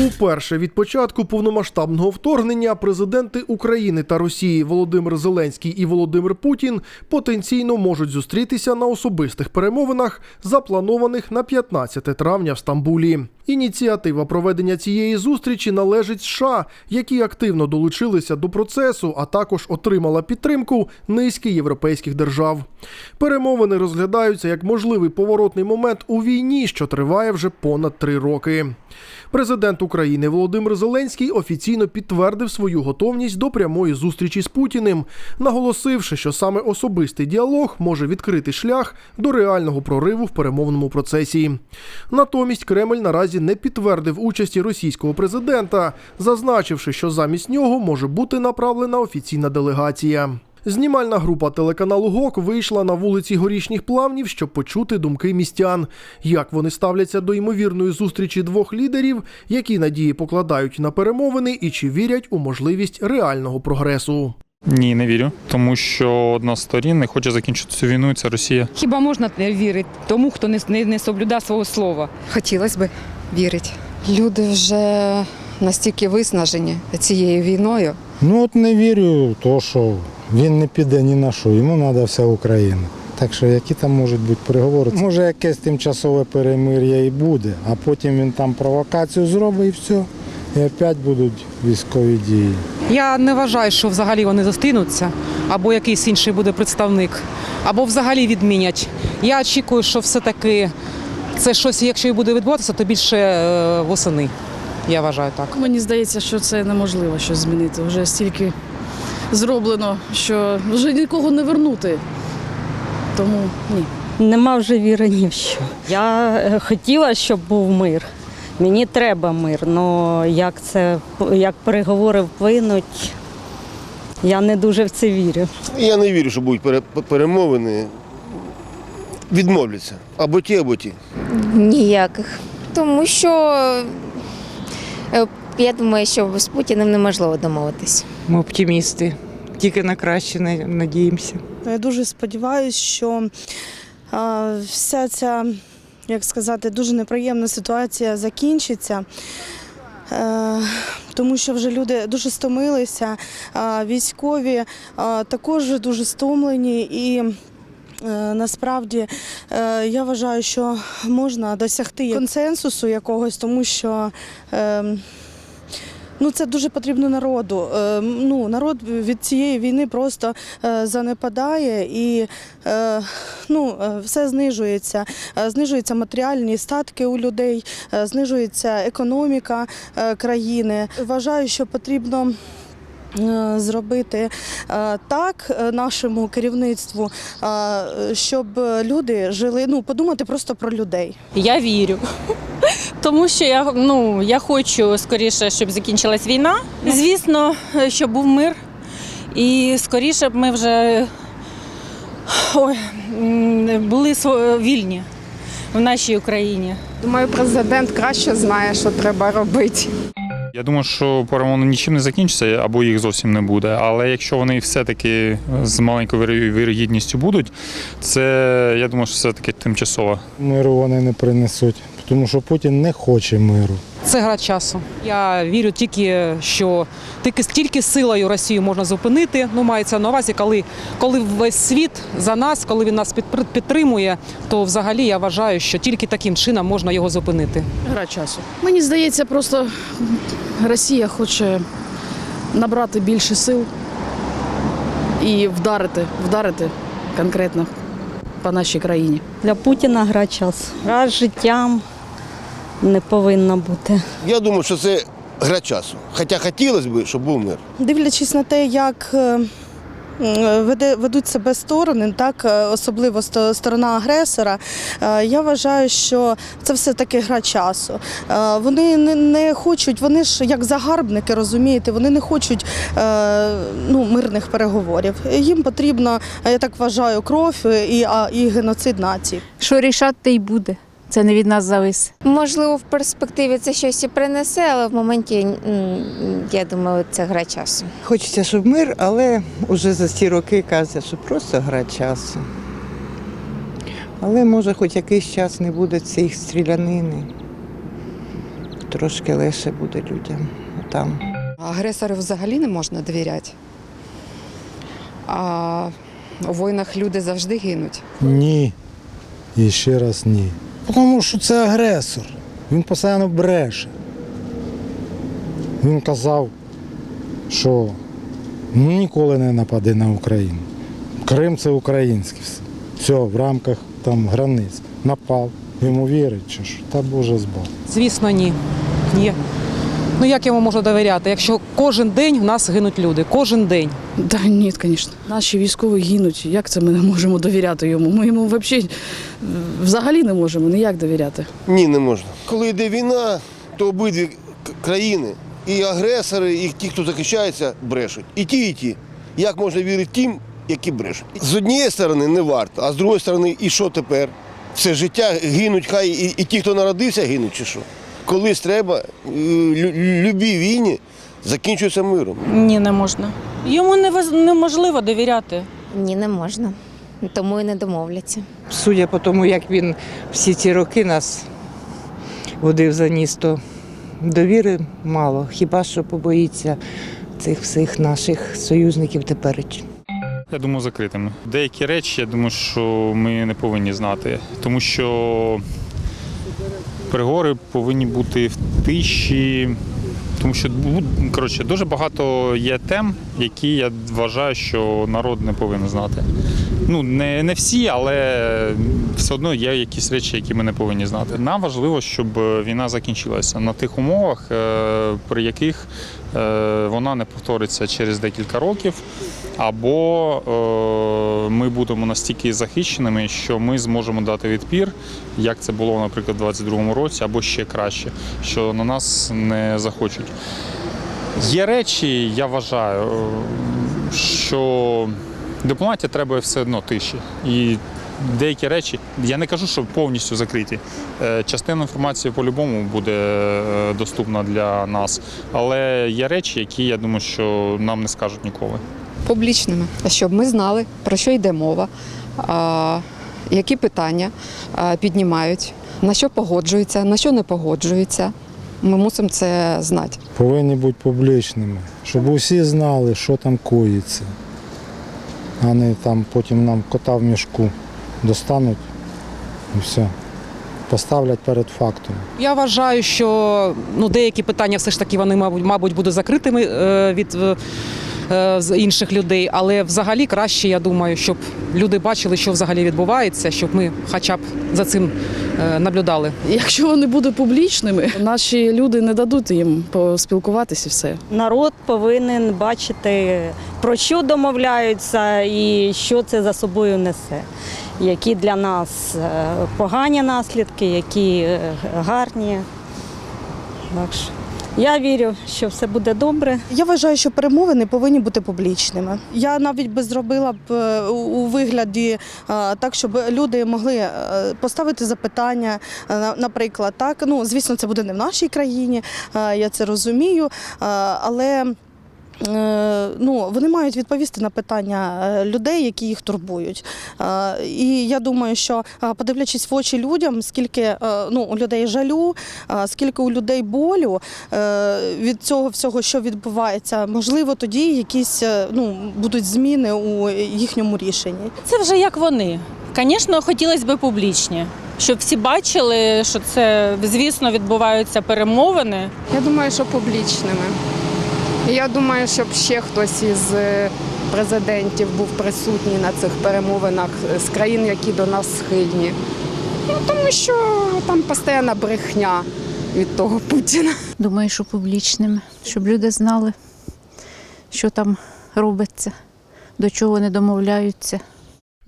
Уперше від початку повномасштабного вторгнення президенти України та Росії Володимир Зеленський і Володимир Путін потенційно можуть зустрітися на особистих перемовинах, запланованих на 15 травня в Стамбулі. Ініціатива проведення цієї зустрічі належить США, які активно долучилися до процесу, а також отримала підтримку низки європейських держав. Перемовини розглядаються як можливий поворотний момент у війні, що триває вже понад три роки. Президент України Володимир Зеленський офіційно підтвердив свою готовність до прямої зустрічі з Путіним, наголосивши, що саме особистий діалог може відкрити шлях до реального прориву в перемовному процесі. Натомість Кремль наразі не підтвердив участі російського президента, зазначивши, що замість нього може бути направлена офіційна делегація. Знімальна група телеканалу ГОК вийшла на вулиці горішніх плавнів, щоб почути думки містян, як вони ставляться до ймовірної зустрічі двох лідерів, які надії покладають на перемовини і чи вірять у можливість реального прогресу. Ні, не вірю, тому що одна з сторін не хоче закінчити цю війну, і це Росія. Хіба можна вірити тому, хто не, не, не соблюдає свого слова? Хотілося б вірити. Люди вже настільки виснажені цією війною. Ну от не вірю, то, що він не піде ні на що, йому треба вся Україна. Так що які там можуть бути переговори? Може якесь тимчасове перемир'я і буде, а потім він там провокацію зробить і все. І опять будуть військові дії. Я не вважаю, що взагалі вони зустрінуться, або якийсь інший буде представник, або взагалі відмінять. Я очікую, що все-таки це щось, якщо і буде відбуватися, то більше е, восени. Я вважаю так. Мені здається, що це неможливо щось змінити. Вже стільки зроблено, що вже нікого не вернути. Тому ні. Нема вже віри ні в що. Я е, хотіла, щоб був мир. Мені треба мир, але як це як переговори вплинуть, я не дуже в це вірю. Я не вірю, що будуть пере- перемовини. Відмовляться. Або ті, або ті. Ніяких. Тому що е, я думаю, що з Путіним неможливо домовитись. Ми оптимісти, тільки на краще надіємося. Я дуже сподіваюся, що вся ця, як сказати, дуже неприємна ситуація закінчиться. Е, Тому що вже люди дуже стомилися, військові також дуже стомлені і. е, Насправді е, я вважаю, що можна досягти консенсусу якогось, тому що ем, Ну, це дуже потрібно народу. Е, Ну, народ від цієї війни просто е, занепадає і е, ну, е, все знижується. Е, Знижуються матеріальні статки у людей, е, знижується економіка е, країни. Вважаю, що потрібно. е, Зробити е, так нашому керівництву, щоб люди жили, ну подумати просто про людей. Я вірю. Тому що я, ну, я хочу скоріше, щоб закінчилась війна. Звісно, щоб був мир. І скоріше б ми вже ой, були вільні в нашій Україні. Думаю, президент краще знає, що треба робити. Я думаю, що перемовини нічим не закінчаться або їх зовсім не буде. Але якщо вони все-таки з маленькою вірогідністю будуть, це я думаю, що все-таки тимчасово. Миру вони не принесуть, тому що Путін не хоче миру. Це гра часу. Я вірю тільки, що тільки, тільки силою Росію можна зупинити. Ну, мається на увазі, коли, коли весь світ за нас, коли він нас підтримує, то взагалі я вважаю, що тільки таким чином можна його зупинити. Гра часу. Мені здається, просто Росія хоче набрати більше сил і вдарити, вдарити конкретно по нашій країні. Для Путіна гра час. Гра з життям не повинна бути. Я думаю, що це гра часу. Хоча хотілося б, щоб був мир. Дивлячись на те, як е, ведуть себе сторони, так е, особливо сторона агресора, е, я вважаю, що це все таки гра часу. Вони не, не хочуть, вони ж як загарбники, розумієте, вони не хочуть ну, мирних переговорів. Їм потрібно, я так вважаю, кров і, і геноцид нації. Що рішати й буде. Це не від нас завис. Можливо, в перспективі це щось і принесе, але в моменті, я думаю, це гра часу. Хочеться, щоб мир, але вже за ці роки кажуть, що просто гра часу. Але може хоч якийсь час не буде цієї стрілянини. трошки легше буде людям там. Агресору взагалі не можна довіряти. А у війнах люди завжди гинуть. Ні. І ще раз ні. Тому що це агресор. Він постійно бреше. Він казав, що ну, ніколи не нападе на Україну. Крим це українське все. Все, в рамках там границь. Напав. Йому вірить, чи що? Та Боже збав. Звісно, ні. Ні. Ну як йому можна довіряти, якщо кожен день в нас гинуть люди, кожен день. Да ні, звісно. Наші військові гинуть. Як це ми не можемо довіряти йому? Ми йому взагалі, взагалі не можемо ніяк довіряти. Ні, не можна. Коли йде війна, то обидві країни, і агресори, і ті, хто захищається, брешуть. І ті, і ті. Як можна вірити тим, які брешуть? З однієї сторони не варто, а з другої сторони, і що тепер? Все життя гинуть, хай і, і ті, хто народився, гинуть чи що. Колись треба, лю- любі війни закінчуються миром. Ні, не можна. Йому неможливо довіряти. Ні, не можна. Тому і не домовляться. Судя по тому, як він всі ці роки нас водив за ніс, то довіри мало. Хіба що побоїться цих всіх наших союзників теперечні. Я думаю, закритими. Деякі речі, я думаю, що ми не повинні знати, тому що переговори повинні бути в тиші. Тому що ну, коротше, дуже багато є тем, які я вважаю, що народ не повинен знати. Ну, не, не всі, але все одно є якісь речі, які ми не повинні знати. Нам важливо, щоб війна закінчилася на тих умовах, е, при яких е, вона не повториться через декілька років, або е, ми будемо настільки захищеними, що ми зможемо дати відпір, як це було, наприклад, у 2022 році, або ще краще, що на нас не захочуть. Є речі, я вважаю, що дипломатія треба все одно тиші. І деякі речі, я не кажу, що повністю закриті. Е, Частина інформації по-любому буде е, доступна для нас, але є речі, які я думаю, що нам не скажуть ніколи. Публічними, щоб ми знали, про що йде мова, які питання піднімають, на що погоджуються, на що не погоджуються. Ми мусимо це знати. Повинні бути публічними, щоб усі знали, що там коїться. А не там потім нам кота в мішку достануть і все. Поставлять перед фактом. Я вважаю, що ну, деякі питання все ж таки вони, мабуть, мабуть будуть закритими е, від е, е, з інших людей, але взагалі краще, я думаю, щоб люди бачили, що взагалі відбувається, щоб ми хоча б за цим е, наблюдали. Якщо вони будуть публічними, наші люди не дадуть їм поспілкуватися все. Народ повинен бачити, про що домовляються і що це за собою несе. Які для нас е, погані наслідки, які е, гарні. Так що я вірю, що все буде добре. Я вважаю, що перемовини повинні бути публічними. Я навіть би зробила б е, у вигляді е, так, щоб люди могли е, поставити запитання, на- наприклад, так. Ну, звісно, це буде не в нашій країні, я це розумію, але. Е, Ну, вони мають відповісти на питання е, людей, які їх турбують. Е, І я думаю, що подивлячись в очі людям, скільки ну, у людей жалю, скільки у людей болю від цього всього, що відбувається, можливо, тоді якісь ну, будуть зміни у їхньому рішенні. Це вже як вони. Звісно, хотілося б публічні, щоб всі бачили, що це, звісно, відбуваються перемовини. Я думаю, що публічними. Я думаю, щоб ще хтось із е, президентів був присутній на цих перемовинах з країн, які до нас схильні. Ну, тому що там постійна брехня від того Путіна. Думаю, що публічними, щоб люди знали, що там робиться, до чого вони домовляються.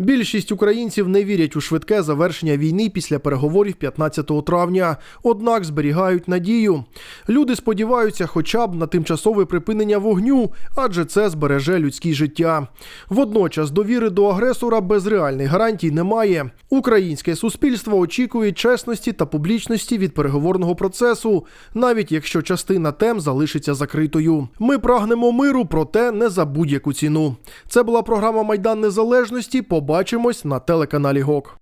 Більшість українців не вірять у швидке завершення війни після переговорів 15 травня, однак зберігають надію. Люди сподіваються хоча б на тимчасове припинення вогню, адже це збереже людські життя. Водночас довіри до агресора без реальних гарантій немає. Українське суспільство очікує чесності та публічності від переговорного процесу, навіть якщо частина тем залишиться закритою. Ми прагнемо миру, проте не за будь-яку ціну. Це була програма Майдан Незалежності. Побачимось на телеканалі ГОК.